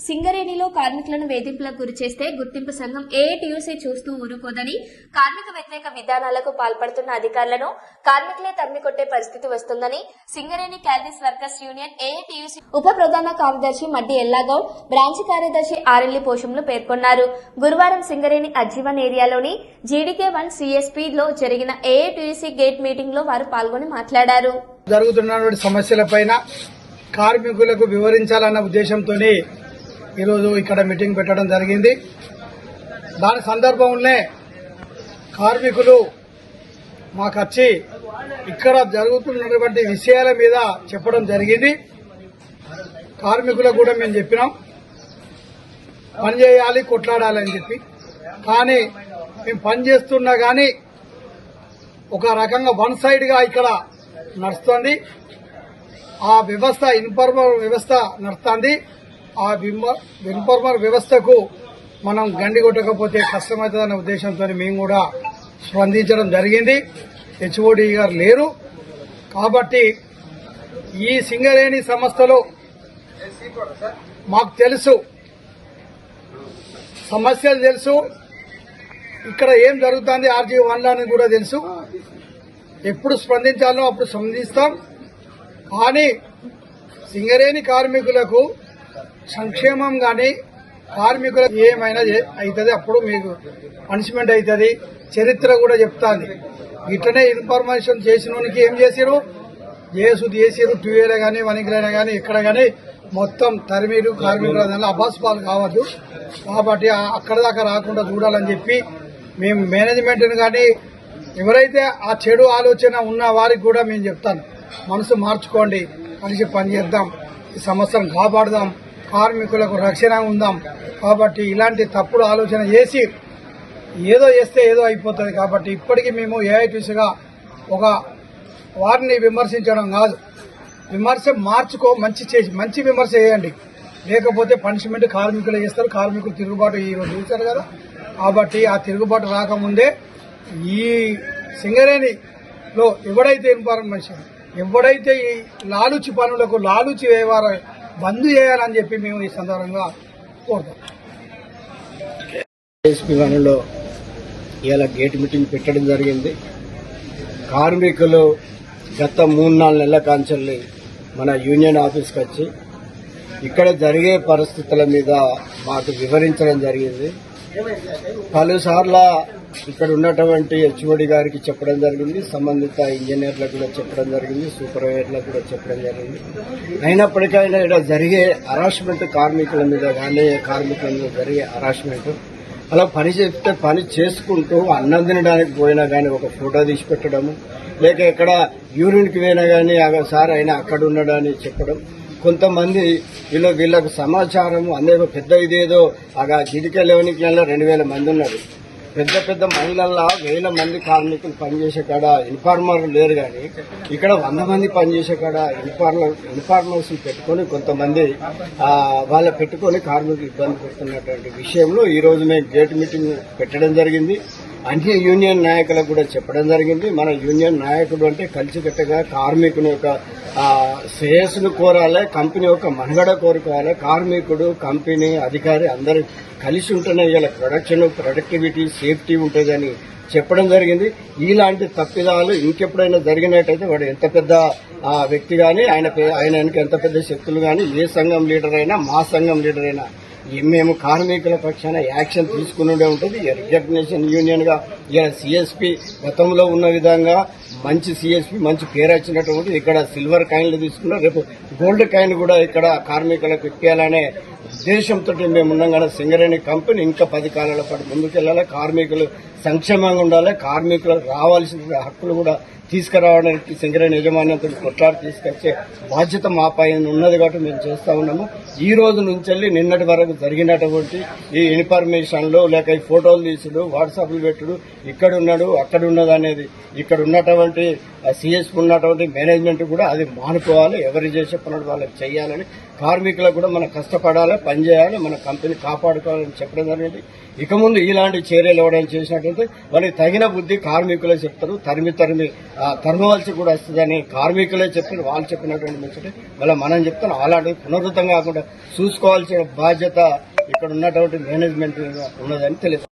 సింగరేణిలో కార్మికులను వేధింపులకు గురి చేస్తే గుర్తింపు సంఘం ఏఐటీయూసీ చూస్తూ ఊరుకోదని కార్మిక వ్యతిరేక విధానాలకు పాల్పడుతున్న అధికారులను కార్మికులే తరిమికొట్టే పరిస్థితి వస్తుందని Singareni collieries workers union AITUC ఉప ప్రధాన కార్యదర్శి మడ్డి ఎల్లాగౌడ్ బ్రాంచ్ కార్యదర్శి ఆరెల్లి పోషంలు పేర్కొన్నారు. గురువారం సింగరేణి అజ్జీవన్ ఏరియాలోని జీడీకే వన్ సిఎస్పీ లో జరిగిన ఏఐటీయూసీ గేట్ మీటింగ్లో వారు పాల్గొని మాట్లాడారు. జరుగుతున్నటువంటి సమస్యలపైన కార్మికులకు వివరించాలన్న ఉద్దేశంతోనే ఈరోజు ఇక్కడ మీటింగ్ పెట్టడం జరిగింది. దాని సందర్భంలోనే కార్మికులు మాకు వచ్చి ఇక్కడ జరుగుతున్నటువంటి విషయాల మీద చెప్పడం జరిగింది. కార్మికులకు కూడా మేము చెప్పినాం. పని చేయాలి కొట్లాడాలి అని చెప్పి. కానీ మేము పని చేస్తున్నా కానీ ఒక రకంగా వన్ సైడ్గా ఇక్కడ నడుస్తుంది. ఆ వ్యవస్థ ఇన్ఫార్మర్ వ్యవస్థ నడుస్తుంది. ఆ ఇన్ఫార్మర్ వ్యవస్థకు మనం గండి కొట్టకపోతే కష్టమవుతుందనే ఉద్దేశంతో మేము కూడా స్పందించడం జరిగింది. హెచ్ఓడి గారు లేరు. కాబట్టి ఈ సింగరేణి సంస్థలో మాకు తెలుసు. సమస్యలు తెలుసు. ఇక్కడ ఏం జరుగుతుంది ఆర్జీ వన్లో అని కూడా తెలుసు. ఎప్పుడు స్పందించాలో అప్పుడు స్పందిస్తాం. కానీ సింగరేణి కార్మికులకు సంక్షేమం కానీ కార్మికులకు ఏమైనా అవుతుంది అప్పుడు మీకు పనిష్మెంట్ అవుతుంది చరిత్ర కూడా చెప్తాంది. ఇట్లనే ఇన్ఫర్మేషన్ చేసిన ఏం చేసిరు చేసు చేసిరు టూఏలో కానీ వనికిలైనా కానీ ఇక్కడ కానీ మొత్తం తరిమీరు కార్మికుల దానిలో పాలు కావద్దు. కాబట్టి అక్కడ దాకా రాకుండా చూడాలని చెప్పి మేము మేనేజ్మెంట్ని కానీ ఎవరైతే ఆ చెడు ఆలోచన ఉన్న వారికి కూడా మేము చెప్తాను. మనసు మార్చుకోండి. కలిసి పనిచేద్దాం ఈ సమస్యను కాపాడదాం. కార్మికులకు రక్షణ ఉందాం. కాబట్టి ఇలాంటి తప్పుడు ఆలోచన చేసి ఏదో చేస్తే ఏదో అయిపోతుంది. కాబట్టి ఇప్పటికీ మేము ఏఐటీసీగా ఒక వారిని విమర్శించడం కాదు. విమర్శ మార్చుకో మంచి చేసి మంచి విమర్శ చేయండి. లేకపోతే పనిష్మెంట్ కార్మికులు చేస్తారు. కార్మికులు తిరుగుబాటు ఈ రోజు చూశారు కదా. కాబట్టి ఆ తిరుగుబాటు రాకముందే ఈ సింగరేణిలో ఎవడైతే ఇన్ఫార్మేషన్ ఎవడైతే ఈ లాలుచి పనులకు లాలుచి వ్యవహారం బంద్ చేయాలని చెప్పి మేము ఈ సందర్భంగా కోరుతాం. ఎస్పీ ఇలా గేట్ మీటింగ్ పెట్టడం జరిగింది. కార్మికులు గత మూడు నాలుగు నెలల కాంచెల్లి మన యూనియన్ ఆఫీస్కి వచ్చి ఇక్కడ జరిగే పరిస్థితుల మీద మాకు వివరించడం జరిగింది. పలుసార్ల ఇక్కడ ఉన్నటువంటి హెచ్ఓడి గారికి చెప్పడం జరిగింది సంబంధిత ఇంజనీర్లకు కూడా చెప్పడం జరిగింది సూపర్వైజర్లకు కూడా చెప్పడం జరిగింది. అయినప్పటికైనా ఇక్కడ జరిగే హరాస్మెంట్ కార్మికుల మీద కానీ కార్మికుల మీద జరిగే హరాస్మెంట్ అలా పని చెప్తే పని చేసుకుంటూ అన్నం తినడానికి పోయినా కానీ ఒక ఫోటో తీసి పెట్టడము లేక ఎక్కడ యూరిన్కి పోయినా కానీ సార్ అయినా అక్కడ ఉన్నాడని చెప్పడం కొంతమంది వీళ్ళు వీళ్ళకు సమాచారం అందేదో పెద్ద ఇదేదో ఆగా జిడికే లెవెనికలలో రెండు వేల మంది ఉన్నారు. పెద్ద పెద్ద మహిళల్లో వేల మంది కార్మికులు పనిచేసే కాడ ఇన్ఫార్మర్లు లేరు కానీ ఇక్కడ వంద మంది పనిచేసే కాడ ఇన్ఫార్మర్ ఇన్ఫార్మర్స్ పెట్టుకొని కొంతమంది వాళ్ళ పెట్టుకొని కార్మికులు ఇబ్బంది పెడుతున్నటువంటి విషయంలో ఈ రోజు మేము గేట్ మీటింగ్ పెట్టడం జరిగింది. అన్ని యూనియన్ నాయకులకు కూడా చెప్పడం జరిగింది. మన యూనియన్ నాయకుడు అంటే కలిసికట్టుగా కార్మికుని యొక్క శ్రేయస్సును కోరాలి కంపెనీ యొక్క మనుగడ కోరుకోవాలి. కార్మికుడు కంపెనీ అధికారి అందరూ కలిసి ఉంటేనే ఇలా ప్రొడక్షన్ ప్రొడక్టివిటీ సేఫ్టీ ఉంటుందని చెప్పడం జరిగింది. ఇలాంటి తప్పిదాలు ఇంకెప్పుడైనా జరిగినట్టయితే వాడు ఎంత పెద్ద ఆ, వ్యక్తి కానీ ఆయన పే- ఆయన ఎంత పెద్ద శక్తులు కానీ ఏ సంఘం లీడర్ అయినా మా సంఘం లీడర్ అయినా మేము కార్మికుల పక్షాన యాక్షన్ తీసుకునే ఉంటుంది. రికగ్నేషన్ యూనియన్గా ఇక్కడ సిఎస్పి గతంలో ఉన్న విధంగా మంచి సిఎస్పి మంచి పేరు వచ్చినటువంటి ఇక్కడ సిల్వర్ కాయిన్లు తీసుకున్నా రేపు గోల్డ్ కాయిన్ కూడా ఇక్కడ కార్మికులకు ఇప్పించాలనే ఉద్దేశంతో మేము ఉండగానే కానీ సింగరేణి కంపెనీ ఇంకా పది కాలాల పాటు ముందుకెళ్ళాలి కార్మికులు సంక్షేమంగా ఉండాలి. కార్మికులకు రావాల్సిన హక్కులు కూడా తీసుకురావడానికి సింగరేణి యజమాన్యంతో కొట్లాడి తీసుకొచ్చే బాధ్యత మా పైన ఉన్నది కాబట్టి మేము చేస్తా ఉన్నాము. ఈ రోజు నుంచి వెళ్ళి నిన్నటి వరకు జరిగినటువంటి ఈ ఇన్ఫర్మేషన్లు లేక ఈ ఫోటోలు తీసుడు వాట్సాప్లు పెట్టుడు ఇక్కడ ఉన్నాడు అక్కడ ఉన్నది అనేది ఇక్కడ ఉన్నటువంటి సిఎస్ ఉన్నటువంటి మేనేజ్మెంట్ కూడా అది మానుకోవాలి ఎవరు చేసే పనులు వాళ్ళకి చేయాలని కార్మికులకు కూడా మనం కష్టపడాలి పనిచేయాలి మన కంపెనీ కాపాడుకోవాలని చెప్పడం జరిగింది. ఇక ముందు ఇలాంటి చర్యలు ఎవరైనా చేసినట్లయితే వాళ్ళకి తగిన బుద్ధి కార్మికులే చెప్తారు తరిమి తరిమి తరమవలసి కూడా వస్తుందని కార్మికులే చెప్పిన వాళ్ళు చెప్పినటువంటి మెసేజ్ మళ్ళీ మనం చెప్తాం అలాంటివి పునరుద్ధం కాకుండా చూసుకోవాల్సిన బాధ్యత ఇక్కడ ఉన్నటువంటి మేనేజ్మెంట్ ఉన్నదని తెలుసు